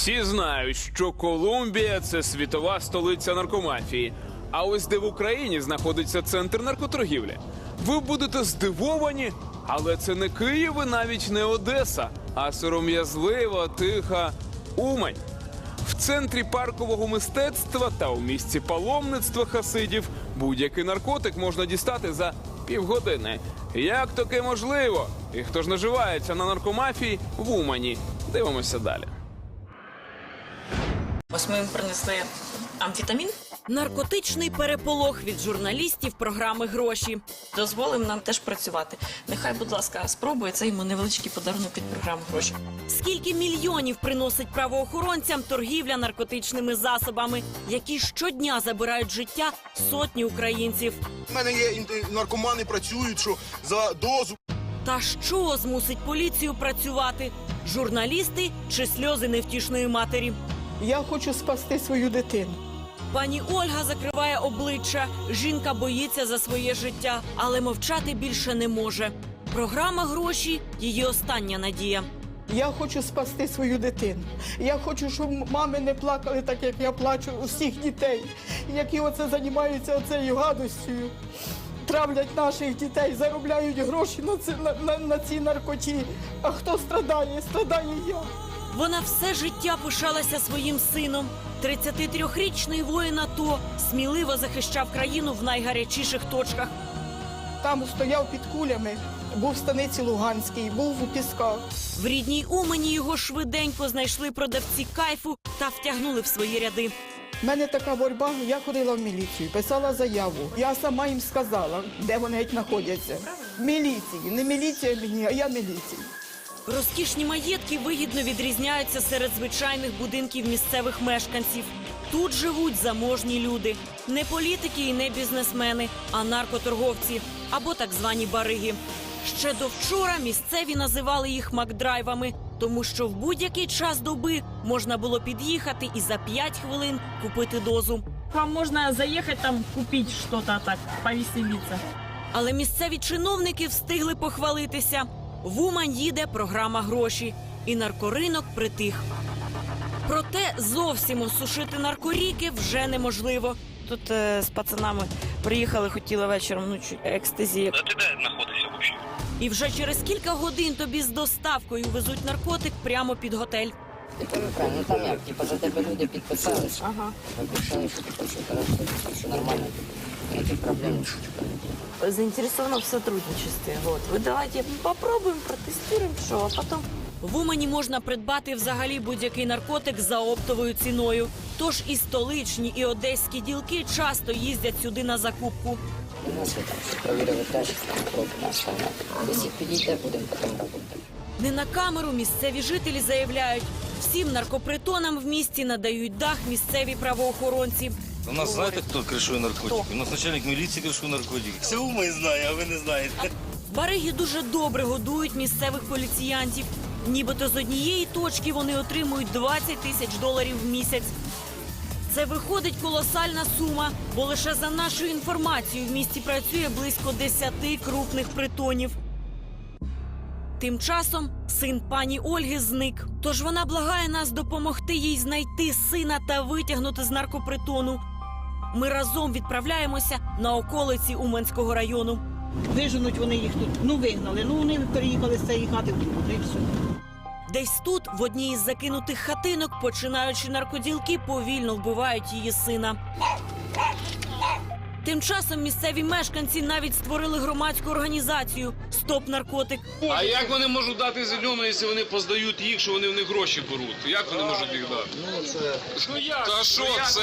Всі знають, що Колумбія це світова столиця наркомафії. А ось де в Україні знаходиться центр наркоторгівлі. Ви будете здивовані, але це не Київ і навіть не Одеса, а сором'язлива, тиха Умань. В центрі паркового мистецтва та у місці паломництва хасидів будь-який наркотик можна дістати за півгодини. Як таке можливо? І хто ж наживається на наркомафії в Умані? Дивимося далі. Ось ми їм принесли амфетамін, Наркотичний переполох від журналістів програми гроші. дозволив нам теж працювати. Нехай, будь ласка, спробує це йому невеличкий подарунок від програми гроші. Скільки мільйонів приносить правоохоронцям торгівля наркотичними засобами, які щодня забирають життя сотні українців. У мене є наркомани працюють, що за дозу Та що змусить поліцію працювати? Журналісти чи сльози невтішної матері? Я хочу спасти свою дитину. Пані Ольга закриває обличчя. Жінка боїться за своє життя, але мовчати більше не може. Програма гроші її остання надія. Я хочу спасти свою дитину. Я хочу, щоб мами не плакали так, як я плачу у всіх дітей, які оце займаються оцею гадостю. Травлять наших дітей, заробляють гроші на, ці, на, на, на цій наркоті. А хто страдає? Страдає я. Вона все життя пишалася своїм сином. 33-річний воїн АТО сміливо захищав країну в найгарячіших точках. Там стояв під кулями, був в станиці Луганській, був у Пісках. В рідній Умані його швиденько знайшли продавці кайфу та втягнули в свої ряди. У мене така боротьба, я ходила в міліцію, писала заяву. Я сама їм сказала, де вони геть знаходяться. Міліції. Не міліція мені, а я міліція. Розкішні маєтки вигідно відрізняються серед звичайних будинків місцевих мешканців. Тут живуть заможні люди, не політики і не бізнесмени, а наркоторговці або так звані бариги. Ще до вчора місцеві називали їх макдрайвами, тому що в будь-який час доби можна було під'їхати і за 5 хвилин купити дозу. Вам можно заехать там купить что-то так, повеселиться. Але місцеві чиновники встигли похвалитися. В Умань їде програма гроші, і наркоринок притих. Проте зовсім осушити наркоріки вже неможливо. Тут е, з пацанами приїхали, хотіли вечором ну, чуть екстазії. А ти де знаходишся взагалі? І вже через кілька годин тобі з доставкою везуть наркотик прямо під готель. Правильно, ну там як, типу, за тебе люди підписались. Ага. Обіцяли, що типу, все хорошо, все нормально. Ніяких проблем. Заинтересована в сотрудничестве. Вот. Вы давайте попробуем, протестируем, что, а потом... В Умані можна придбати взагалі будь-який наркотик за оптовою ціною. Тож і столичні, і одеські ділки часто їздять сюди на закупку. У нас ви там все провірили теж, там кроки нас там. Якщо підійде, будемо потім робити. Не на камеру місцеві жителі заявляють, всім наркопритонам в місті надають дах місцеві правоохоронці. У нас знаєте, хто кришує наркотики? У нас начальник міліції кришує наркотики. Все Умань знає, а ви не знаєте. Бариги дуже добре годують місцевих поліціянтів. Нібито з однієї точки вони отримують 20 тисяч доларів в місяць. Це виходить колосальна сума, бо лише за нашою інформацією в місті працює близько 10 крупних притонів. Тим часом син пані Ольги зник. Тож вона благає нас допомогти їй знайти сина та витягнути з наркопритону. Ми разом відправляємося на околиці Уманського району. Виженуть вони їх тут. Ну вигнали. Ну вони переїхали з цієї хати в другу. й все. Десь тут, в одній із закинутих хатинок, починаючи наркоділки, повільно вбивають її сина. Тим часом місцеві мешканці навіть створили громадську організацію Стоп наркотик. А як вони можуть дати зелену, якщо вони поздають їх, що вони в них гроші беруть? Як вони можуть їх дати? Ну це та що це?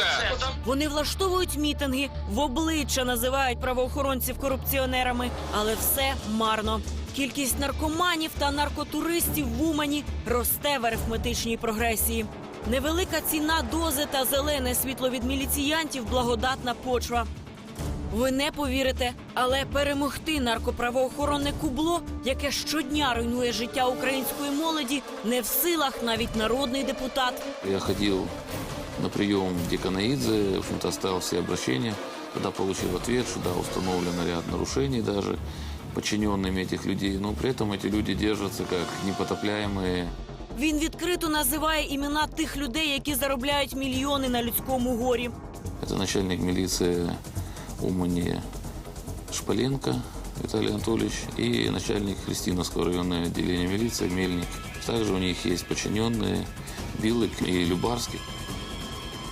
Вони влаштовують мітинги, в обличчя називають правоохоронців корупціонерами, але все марно. Кількість наркоманів та наркотуристів в Умані росте в арифметичній прогресії. Невелика ціна дози та зелене світло від міліціянтів благодатна почва. Ви не повірите, але перемогти наркоправоохоронне кубло, яке щодня руйнує життя української молоді, не в силах навіть народний депутат. Я ходил на прием в Деканаидзе, в общем-то, оставил все обращения. Тогда получил ответ, что да, установлено ряд нарушений даже подчиненными этих людей. Но при этом эти люди держатся как непотопляемые Він відкрито називає імена тих людей, які заробляють мільйони на людському горі. Это начальник милиции Умани Шпаленко Виталий Анатольевич и начальник Христиновского районного отделения милиции Мельник. Также у них есть подчиненные Билык и Любарский.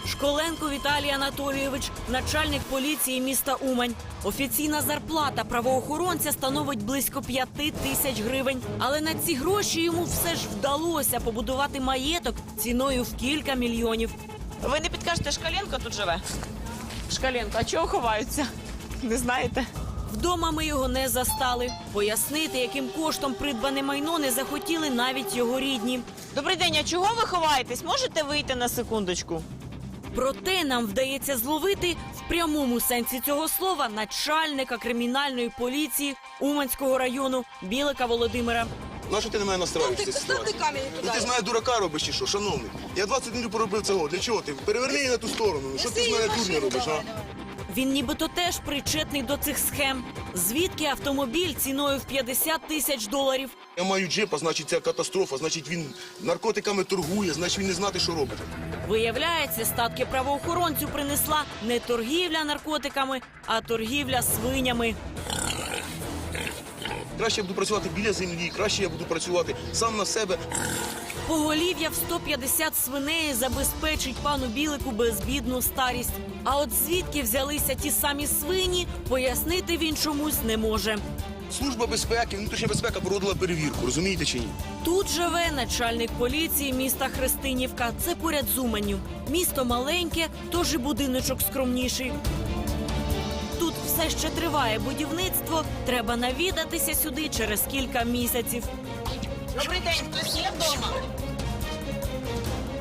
Школенко Віталій Анатолійович, начальник поліції міста Умань. Офіційна зарплата правоохоронця становить близько п'яти тисяч гривень. Але на ці гроші йому все ж вдалося побудувати маєток ціною в кілька мільйонів. Ви не підкажете, Шкаленко тут живе? Шкаленко, а чого ховаються? Не знаєте? Вдома ми його не застали. Пояснити, яким коштом придбане майно не захотіли навіть його рідні. Добрий день, а чого ви ховаєтесь? Можете вийти на секундочку? Проте нам вдається зловити в прямому сенсі цього слова начальника кримінальної поліції Уманського району Білика Володимира. На що ти на мене настраюєшся ситуацію? Ну ти з мене дурака робиш чи що, шановний? Я 20 днів поробив цього. Для чого ти? Переверни її на ту сторону. Ну, Що ти з мене дурня робиш, а? Він нібито теж причетний до цих схем. Звідки автомобіль ціною в 50 тисяч доларів? Я маю джипа, значить це катастрофа, значить він наркотиками торгує, значить він не знати, що робить. Виявляється, статки правоохоронцю принесла не торгівля наркотиками, а торгівля свинями. Краще я буду працювати біля землі, краще я буду працювати сам на себе. Поголів'я в 150 свиней забезпечить пану Білику безбідну старість. А от звідки взялися ті самі свині, пояснити він чомусь не може. Служба безпеки, внутрішня безпека проводила перевірку, розумієте чи ні? Тут живе начальник поліції міста Христинівка. Це поряд з Уманню. Місто маленьке, тож і будиночок скромніший. Все ще триває будівництво. Треба навідатися сюди через кілька місяців. Добрий день, хтось є вдома?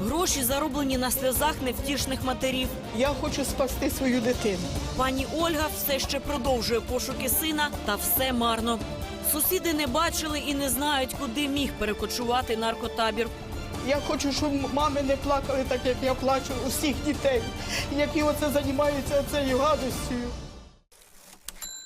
Гроші зароблені на сльозах невтішних матерів. Я хочу спасти свою дитину. Пані Ольга все ще продовжує пошуки сина, та все марно. Сусіди не бачили і не знають, куди міг перекочувати наркотабір. Я хочу, щоб мами не плакали так, як я плачу усіх дітей, які оце займаються цією гадостю.